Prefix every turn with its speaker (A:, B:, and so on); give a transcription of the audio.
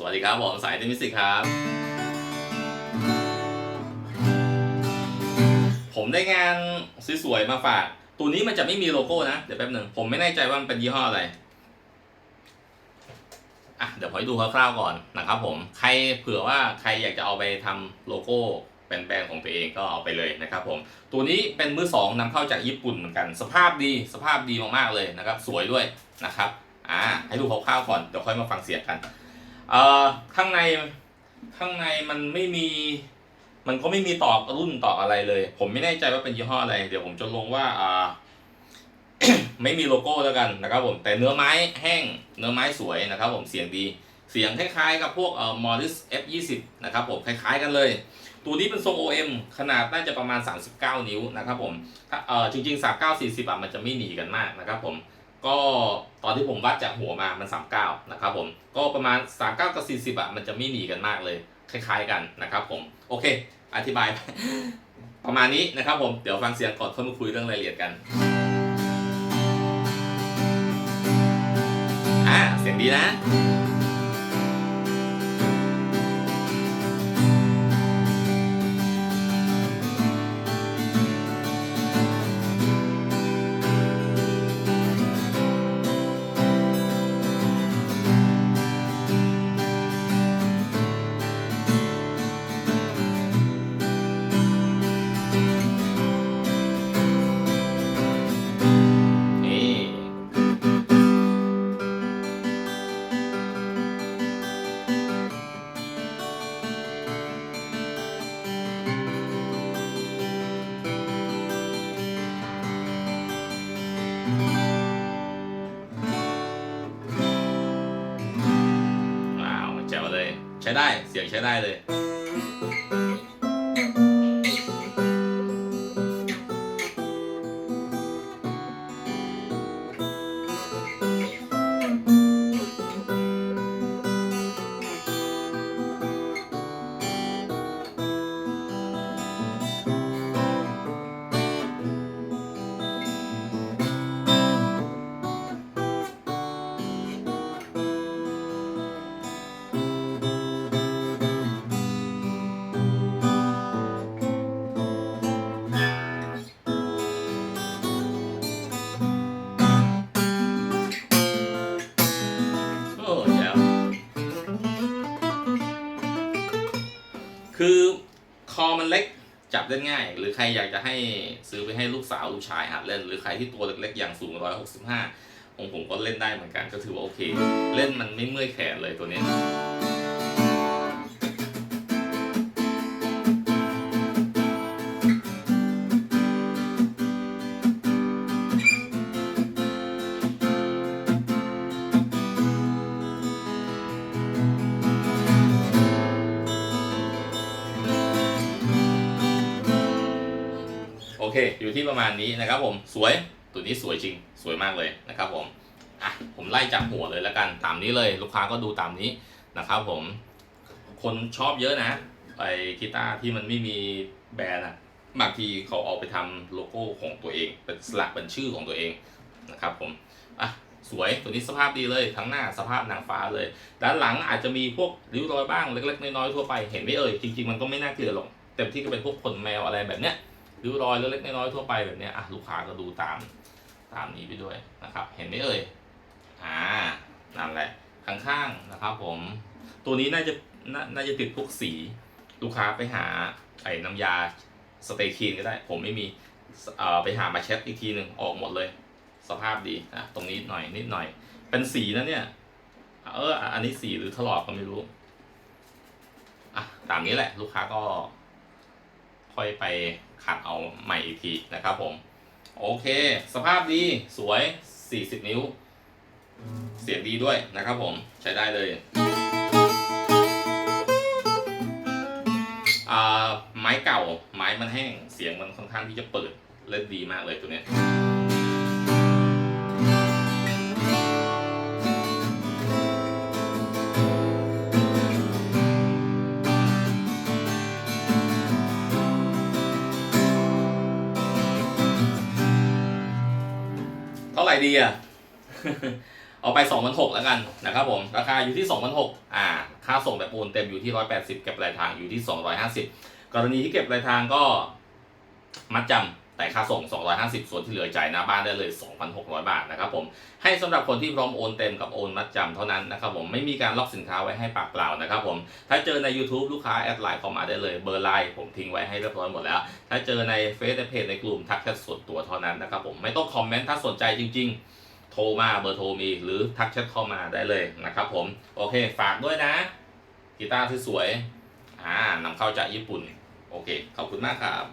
A: สวัสดีครับ ผมสายเทนมิสิกครับ ผมได้งานสวยๆมาฝาก ตัวนี้มันจะไม่มีโลโก้นะ เดี๋ยวแป๊บหนึ่งผมไม่แน่ใจว่ามันเป็นยี่ห้ออะไรอะเดี๋ยวขอให้ดูคร่าวๆก่อนนะครับผมใครเผื่อว่าใครอยากจะเอาไปทำโลโก้เป็นแบรนด์ของตัวเองก็เอาไปเลยนะครับผมตัวนี้เป็นมือสองนำเข้าจากญี่ปุ่นเหมือนกัน สภาพดีสภาพดีมากๆเลยนะครับ สวยด้วยนะครับอ่าให้ดูคร่าวๆก่อนเดี๋ยวค่อยมาฟังเสียงกัน เอ่อข้างในข้างในมันไม่มี มันก็ไม่มีตอกรุ่นตอกอะไรเลย ผมไม่แน่ใจว่าเป็นยี่ห้ออะไร เดี๋ยวผมจะลงว่าอ่าไม่มีโลโก้แล้วกันนะครับผมแต่เนื้อไม้แห้งเนื้อไม้สวยนะครับผมเสียงดี เสียงคล้ายๆ กับพวกเอ่อ Morris F20 นะครับผมคล้ายๆกันเลย ตัวนี้เป็นทรง OM ขนาดน่าจะประมาณ 39 นิ้วนะครับผมถ้าเอ่อจริงๆ39 40อะมันจะไม่หนีกันมากนะครับผม ก็ตอนที่ผมวัดจากหัวมามัน39นะครับผมก็ประมาณ 39 กับ 40อะมันจะไม่หนีกันมากเลย คล้ายๆกันนะครับผมโอเค อธิบาย ประมาณนี้นะครับผมเดี๋ยวฟังเสียงก่อนค่อยมาคุยเรื่องรายละเอียดกันอ่าเสียงดีนะ ช้ได้เสียงใช้ได้เลย คือคอมันเล็กจับเล่นง่าย หรือใครอยากจะให้ซื้อไปให้ลูกสาวลูกชายหัดเล่น หรือใครที่ตัวเล็กๆอย่างสูง 165ของผมก็เล่นได้เหมือนกันก็ถือว่าโอเค เล่นมันไม่เมื่อยแขนเลยตัวนี้ เค อยู่ที่ประมาณนี้นะครับผมสวยตัวนี้สวยจริง สวยมากเลยนะครับผมอะผมไล่จับหัวเลยแล้วกันตามนี้เลยลูกค้าก็ดูตามนี้นะครับผม คนชอบเยอะนะไอ้กีตาร์ที่มันไม่มีแบรนด์อะบางทีเขาเอาไปทำโลโก้ของตัวเอง เป็นสลักเป็นชื่อของตัวเองนะครับผมอะสวยตัวนี้สภาพดีเลยทั้งหน้าสภาพนางฟ้าเลย ด้านหลังอาจจะมีพวกริ้วรอยบ้างเล็กๆน้อยๆทั่วไปเห็นไหมเอ่ยจริงๆมันก็ไม่น่าเกลียดหรอกเต็มที่ก็เป็นพวกขนแมวอะไรแบบเนี้ย ริ้วรอยเล็กๆน้อยๆทั่วไปแบบนี้อะลูกค้าก็ดูตามตามนี้ไปด้วยนะครับ เห็นไหมเอ่ยอ่านั่นแหละข้างๆนะครับ ผมตัวนี้น่าจะน,น่าจะติดพวกสี ลูกค้าไปหาไอ้น้ำยาสเตคีนก็ได้ ผมไม่มีเอ่อไปหามาเช็ดอีกทีหนึ่งออกหมดเลย สภาพดีอะตรงนี้หน่อยนิดหน่อย เป็นสีนะเนี่ย เออ อันนี้สีหรือถลอกก็ไม่รู้ อะ ตามนี้แหละ ลูกค้าก็ ค่อยไปขัดเอาใหม่อีกทีนะครับผม โอเค สภาพดีสวย 40 นิ้ว เสียงดีด้วยนะครับผมใช้ได้เลยอ่าไม้เก่าไม้มันแห้งเสียงมันค่อนข้างที่จะเปิดเล่นดีมากเลยตัวเนี้ย ท่าไหร่ดีอะ เอาไป2 6 0 0แล้วกันนะครับผม ราคาอยู่ที่2 6 0 0อ่า ค่าส่งแบบโอนเต็มอยู่ที่ 180 เก็บปลายทางอยู่ที่ 250 กรณีที่เก็บปลายทางก็มัดจำ แต่ค่าส่ง 250 ส่วนที่เหลือจ่ายหน้าบ้านได้เลย 2,600 บาทนะครับผมให้สำหรับคนที่พร้อมโอนเต็มกับโอนมัดจำเท่านั้นนะครับผมไม่มีการล็อกสินค้าไว้ให้ปากเปล่านะครับผมถ้าเจอใน YouTube ลูกค้าแอดไลน์เข้ามาได้เลยเบอร์ไลน์ผมทิ้งไว้ให้เรียบร้อยหมดแล้ว ถ้าเจอในเฟซในเพจในกลุ่มทักแชทส่วนตัวเท่านั้นนะครับผมไม่ต้องคอมเมนต์ถ้าสนใจจริง ๆ โทรมาเบอร์โทรมีหรือทักแชทเข้ามาได้เลยนะครับผมโอเค ฝากด้วยนะกีตาร์สวยๆอ่านำเข้าจากญี่ปุ่น โอเค ขอบคุณมากครับ